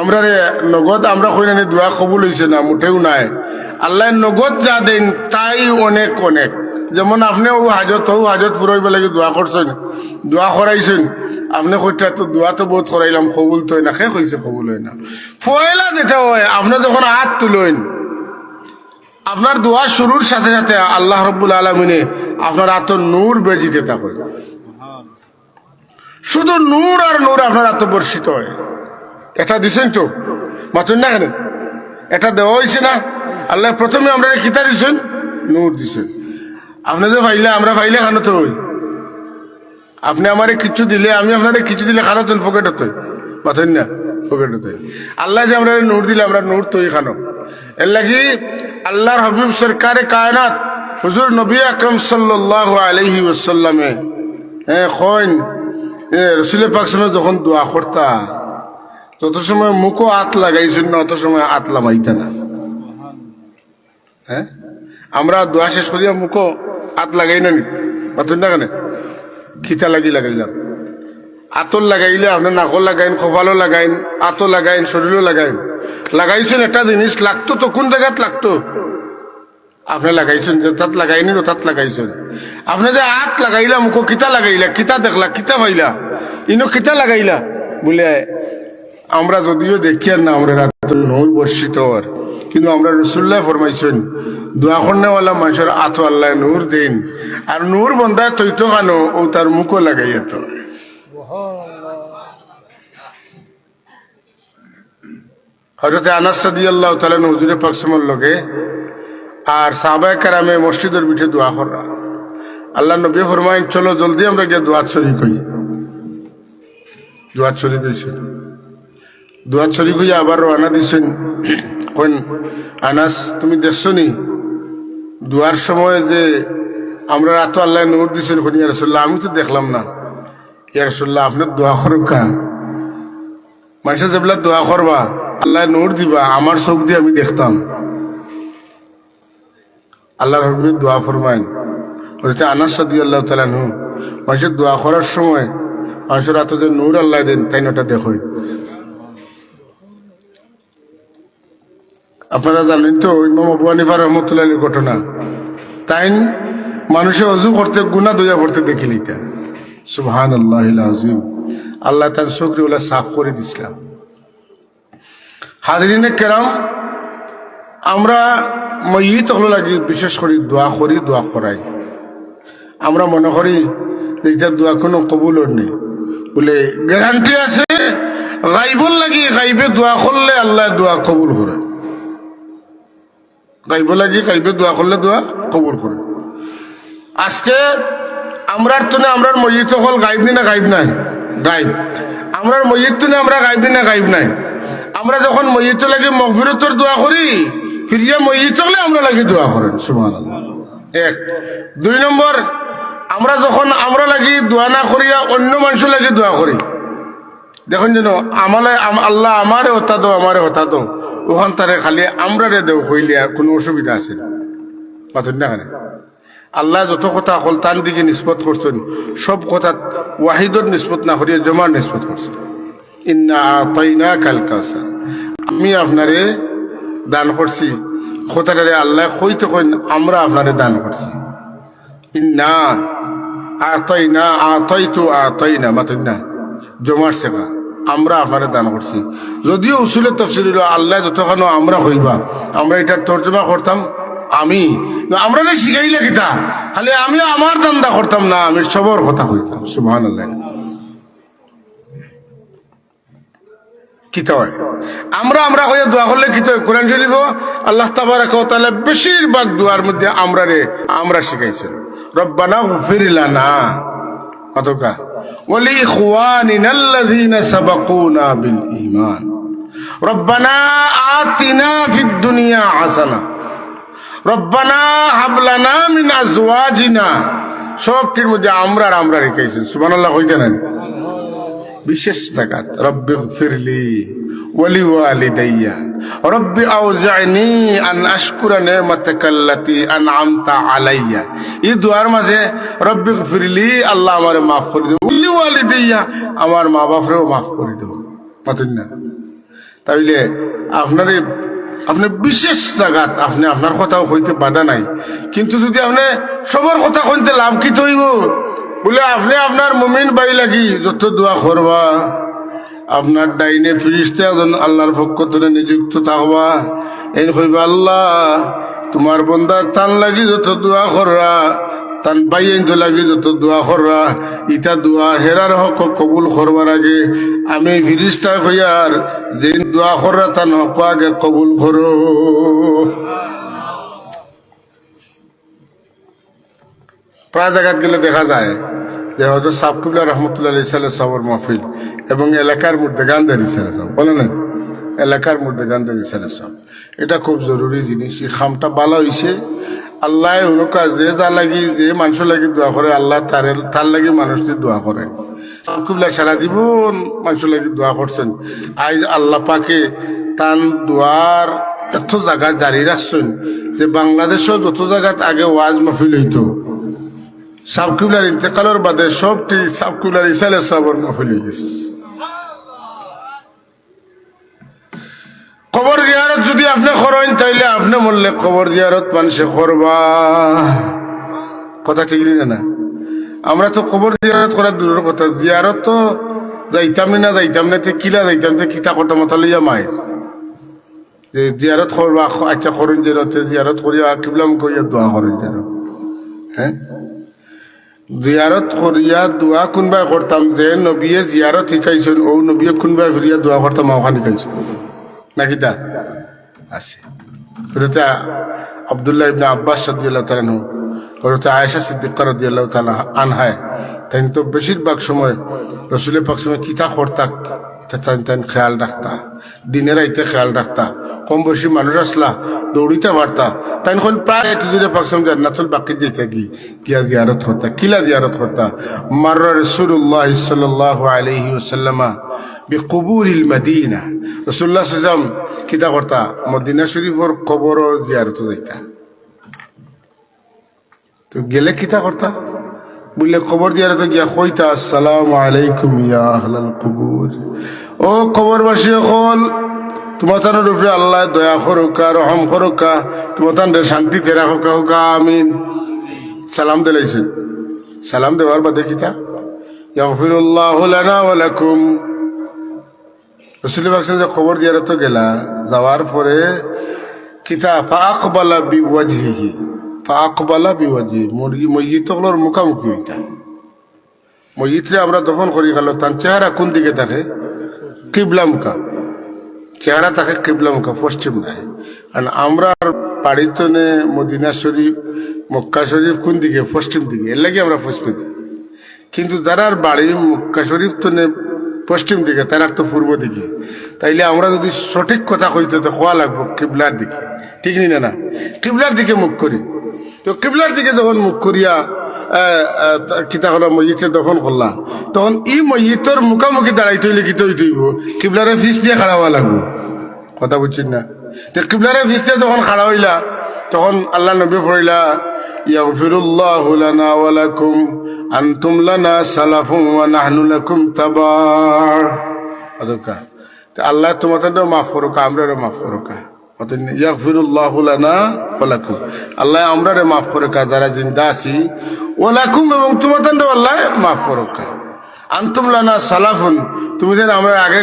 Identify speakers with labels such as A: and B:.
A: আমরা রে নগদ আমরা কই না দোয়া কবুল হইছে না মুঠেও নাই। আল্লাহ নগদ যা দেন, তাই অনেক অনেক। যেমন আপনি ও হাজত ও হাজত ফুরাইব লাগে দোয়া করছেন, দোয়া করাইছেন, আপনি কইটা তো দোয়া তো বহুত করাইলাম, কবুল তো না শেষ হয়েছে কবুল হয় না? পয়লা যেটা হয়, আপনি যখন হাত তুলেন, আপনার দোয়া শুরুর সাথে সাথে আল্লাহ রব্বুল আলমিনে আপনার আত নূর বেজিতে থাকেন। শুধু নূর আর নূর আপনার আত্ম বর্ষিত হয়। এটা দিছেন তো? মাতুন না কেন? এটা দেওয়া হয়েছে না? আল্লাহ প্রথমে আমরা কিতা দিছেন? নূর দিছেন। আপনি যে পাইলে আমরা ভাইলে খানো তো হই। আপনি আমারে কিছু দিলে, আমি আপনারে কিছু দিলে খানো তো পকেট হতো মাথুন না পকেট হতো আল্লাহ যে আমরা নূর দিলে, আমরা নূর তৈ খানো। এর লাগি আল্লাহর হবিব সরকারে কায়নাত, হুজুর নবী আকরম সাল্লাহ আলহি ওসাল্লামে হ্যাঁ খৈন রসুল পাক সময় যখন দোয়া করতা তত সময় মুখও হাত লাগাইছেন না, অত সময় হাত লামাইতা না। হ্যাঁ? আমরা দোয়া শেষ করিয়া মুখও হাত লাগাই না। নি না কেন? খিতা লাগি লাগাইলাম। আতর লাগাইলে আপনার নাকও লাগাইন, কপালও লাগাইন আতো লাগাইন, শরীরও লাগাইন। লাগাইছেন একটা জিনিস, লাগতো তো কোন জায়গাত লাগতো? আপনি লাগাইছেন যে তাত লাগাইনি তো তাত লাগাইছেন। আপনি যে হাত লাগাইলা মুখো কিতা লাগাইলা কিতা দেখলা কিতা পাইলা, ইনো কিতা লাগাইলা, বলে আমরা যদিও দেখি আর না, আমরা রাত নৌ বর্ষিত হওয়ার। কিন্তু আমরা রসুল্লাহ ফরমাইছেন, দোয়া কর্নেওয়ালা মানুষের আতো আল্লাহ নূর দিন। আর নূর বন্ধায় তৈতো কানো, ও তার মুখও লাগাইয়া তো হজরতে আনাস সাদি আল্লাহ তালা নজুরে পাকসমর লগে, আর সাহবায় কারামে মসজিদের বিঠে দোয়া করা আল্লাহ নবী ফরমাইন, চলো জলদি আমরা গিয়ে দোয়াত শরীর কই দোয়াত শরীর কইছেন দোয়াত শরীর কই আবার রানা দিছেন। কোন আনাস, তুমি দেখছ নি দোয়ার সময় যে আমরা রাত আল্লাহ নূর দিছেন কোন ইয়া রসুল্লাহ আমি তো দেখলাম না। ইয়া রসুল্লাহ আপনার দোয়া করুকা মানুষের যেগুলা দোয়া করবা, আল্লাহ নূর দিবা, আমার চোখ দিয়ে আমি দেখতাম। আল্লাহর হবিব দোয়া ফরমাইন। হচ্ছে আনাস সাদি আল্লাহ তালানহু মানুষের দোয়া করার সময় মানুষের যে নূর আল্লাহ দেন, তাই ওটা দেখো আপনারা জানেন তো ইমাম রহমতুল্লাহ ঘটনা। তাই মানুষে অজু করতে গুণা দইয়া পড়তে দেখিলি তা সুবহান আল্লাহ আল্লাহ তার চোখরিগুলা সাফ করে দিছিলাম। হাজরিনে কেরাম, আমরা ময়িত হলো লাগি, বিশেষ করে দোয়া করি, দোয়া করাই। আমরা মনে করি যে দোয়া কোনো কবুল নেই বলে গ্যারান্টি আছে, গাইবল লাগি, গাইবে দোয়া করলে আল্লাহ দোয়া কবুল করে গাইব লাগি, গাইবে দোয়া করলে দোয়া কবুল করে। আজকে আমরার তো আমরার মসজিদ হল গাইব না গাইব নাই? গাইব। আমরার মসজিদ তো আমরা গাইব না গাইব নাই? আমরা যখন মসজিদ লাগে মগফিরতর দোয়া করি, ফিরিয়া মসজিদ হলে আমরা লাগে দোয়া করেন সুমান এক। দুই নম্বর, আমরা যখন আমরা লাগি দোয়া না করিয়া অন্য মানুষ লাগে দোয়া করি। দেখুন যেন আমালে আল্লাহ আমারে হতা দো আমারে হতা দো ওখান তারে খালি আমরা রে দেও হইলে কোনো অসুবিধা আছে না। পাথর না কেন? আল্লাহ যত কথা হল তার দিকে নিষ্পত করছেন, সব কথা ওয়াহিদর নিষ্পত না করিয়া জমার নিষ্পত করছেন। ইন্না আতাইনা কাল কাউসার। আমি আপনারে দান করছি, কথাটারে আল্লাহ কইতে কইন, আমরা আপনারে দান করছি। ইন্না আতাইনা, আতাইতু আতাইনা মাতুন না, জমার সেবা। আমরা আপনারে দান করছি। যদিও উসুলের তফসিল আল্লাহ যতক্ষণ আমরা হইবা, আমরা এটার তর্জমা করতাম, আমি আমরা না শিখাইলে কিতা খালি আমি আমার দান্দা করতাম না, আমি সবর কথা হইতাম সুবহান আল্লাহ কিতা হয়? আমরা আমরা হয়ে দোয়া করলে কিতা হয়? কোরআন শরীফ আল্লাহ তাবারাক তাআলা বেশিরভাগ দোয়ার মধ্যে আমরা রে আমরা শিখাইছেন রব্বানা গফির লানা। কতকা ইখওয়ানিনা আল্লাযীনা সাবাকুনা বিল ঈমান। রব্বানা আতিনা ফিদ দুনিয়া হাসানা। রব্বানা হাবলানা মিন আজওয়াজিনা। সবটির মধ্যে আমরা আমরা রেখেছেন সুবহানাল্লাহ হইতে না বিশেষ জাকাত রব্বি ফিরলি ওয়ালি ওয়ালিদাইয়া। রব্বি আউজাইনি আন আশকুরা নি'মাতাকা আল্লাতী আন'আমতা আলাইয়া। এই দুয়ার মাঝে রব্বি ফিরলি আল্লাহ আমারে মাফ করে ওয়ালি ওয়ালিদাইয়া আমার মা বাপরেও মাফ করে দিও পাতুন না। তাইলে আপনার, আপনি বিশেষ জায়গাত আপনি আপনার কথাও হইতে বাধা নাই। কিন্তু যদি আপনি সবার কথা কইতে লাভ কি তৈব? বলে আপনি আপনার মুমিন বাই লাগি যত দোয়া করবা, আপনার ডাইনে ফিরিস্তে আল্লাহর পক্ষ থেকে নিযুক্ত থাকবা। এই কইবা, আল্লাহ, তোমার বন্দা তান লাগি যত দোয়া কররা তান যত ইটা কবুল আগে। আমি ফিরিস্তা হইয়ার যে দোয়া কররা তান হক আগে কবুল গেলে দেখা যায় যে হয়তো সাবকুল্লা রহমতুল্লাহ সবর মাহফিল এবং এলাকার মধ্যে গান্ধারি সালে সব বলে না এলাকার মধ্যে গান্ধারি সালে সব এটা খুব জরুরি জিনিস। এই খামটা ভালো হয়েছে আল্লাহ অনুকা যে যা লাগি, যে মানুষ লাগি দোয়া করে আল্লাহ তার তার লাগি মানুষটি দোয়া করে সাবকুল্লা সারা জীবন মানুষ লাগি দোয়া করছেন আজ আল্লাহ পাকে তান দোয়ার এত জায়গা জারি রাখছেন যে বাংলাদেশও যত জায়গাত আগে ওয়াজ মাহফিল হইত। সাবকুলার ইন্তেকালের বাদে সবটি সাবকুলার ইসালে সবর মফিল হয়ে গেছে। করেন তাইলে আপনি বললে কবর জিয়ারত মানুষে করবা। কথা ঠিক না আমরা তো কবর জিয়ারত করার দূরের কথা। জিয়ারত তো যাইতাম না যাইতাম না তে কিলা, যাইতাম তে কিতা কটা মতো লইয়া মায়ের। যে জিয়ারত করবা আচ্ছা করুন যেন জিয়ারত করিয়া কিবলাম কইয়া দোয়া করেন যেন। হ্যাঁ? জিয়ারত করিয়া দোয়া কোনবাই করতাম যে নবীয়ে জিয়ারত শিকাইছেন ও নবীয়ে কোনবাই ফিরিয়া দোয়া করতাম ওখানে শিকাইছেন নাকি তা? আছে। হরতে আবদুল্লাহ ইবনে আব্বাস রাদিয়াল্লাহু তাআলা নু হরতে আয়েশা সিদ্দিকা রাদিয়াল্লাহু তাআলা আনহায় তাই তো বেশিরভাগ সময় রসুলের পাক সময় কিতা তান খেয়াল রাখতা, দিনের আইতে খেয়াল রাখতা, কম বয়সী মানুষ আসলা, দৌড়িতে পারতা তাই এখন প্রায় এতদিনে পাকসাম জান্নাতুল বাকি যেতে কি কিয়া জিয়ারত করতা, কিলা জিয়ারত করতা মাররা রাসূলুল্লাহ সাল্লাল্লাহু আলাইহি ওয়াসাল্লামা বিকুবুরিল মদিনা, রাসূলুল্লাহ সাল্লাম কিতা করতা মদিনা শরীফর কবর জিয়ারত যাইতা তো গেলে কিতা করতা বললে খবর জিয়ারতে গিয়া কইতা, আসসালামু আলাইকুম ইয়া আহলাল কুবুর ও কবরবাসী হল তোমার তানোর উপরে আল্লাহ দয়া করুকা রহম করুকা তোমার তান শান্তিতে রাখুকা হুকা আমিন। সালাম দিলাইছেন সালাম দেওয়ার বাদে কিতা? ইয়াগফিরুল্লাহ লানা ওয়া লাকুম। রসুল বাকসান যে খবর দিয়ার তো গেলা, যাওয়ার পরে কিতা ফাকবালা বিওয়াজহিহি ফাকবালা বিওয়াজহি মুরগি মইয়িত হলোর মুখামুখি হইতা। মইয়িতরে আমরা দফন করি গেল তার চেহারা কোন দিকে থাকে? কিবলামকা চেহারা থাকে কিবলামকা পশ্চিম নাই আর আমরা বাড়িতে নে মদিনা শরীফ, মক্কা শরীফ কোন দিকে? পশ্চিম দিকে। এর লাগে আমরা পশ্চিম দিকে কিন্তু যারার বাড়ি মক্কা শরীফ তো নে পশ্চিম দিকে তারা তো পূর্ব দিকে। তাইলে আমরা যদি সঠিক কথা কইতে তো খোয়া লাগবো কিবলার দিকে। ঠিক নি না কিবলার দিকে মুখ করি। তো কিবলার দিকে যখন মুখ করিয়া কিতা হলো মসজিদকে দফন করলা তখন ই মসজিদর মুখামুখি দাঁড়াইতে হইলে কি তৈরি হইব কিবলারে ফিস দিয়ে খাড়া হওয়া লাগবো। কথা বুঝছেন না? তো কিবলারে ফিস দিয়ে যখন খাড়া হইলা, তখন আল্লাহ নবী পড়িলা ইয়াগফিরুল্লাহু লানা ওয়া লাকুম। আনতুম লানা সালাফুম ওয়া নাহনু লাকুম অদকা তো আল্লাহ তোমাদের মাফ করুকা, আমরারও মাফ করুকা। অতএব ইয়াগফিরুল্লাহু লানা ওয়া আল্লাহ আমরারে মাফ করুকা যারা জিন্দা আছি, ওয়া এবং তোমাদের আল্লাহ মাফ করুকা। আনতুম লানা সালাফুন, তুমি যেন আমরা আগে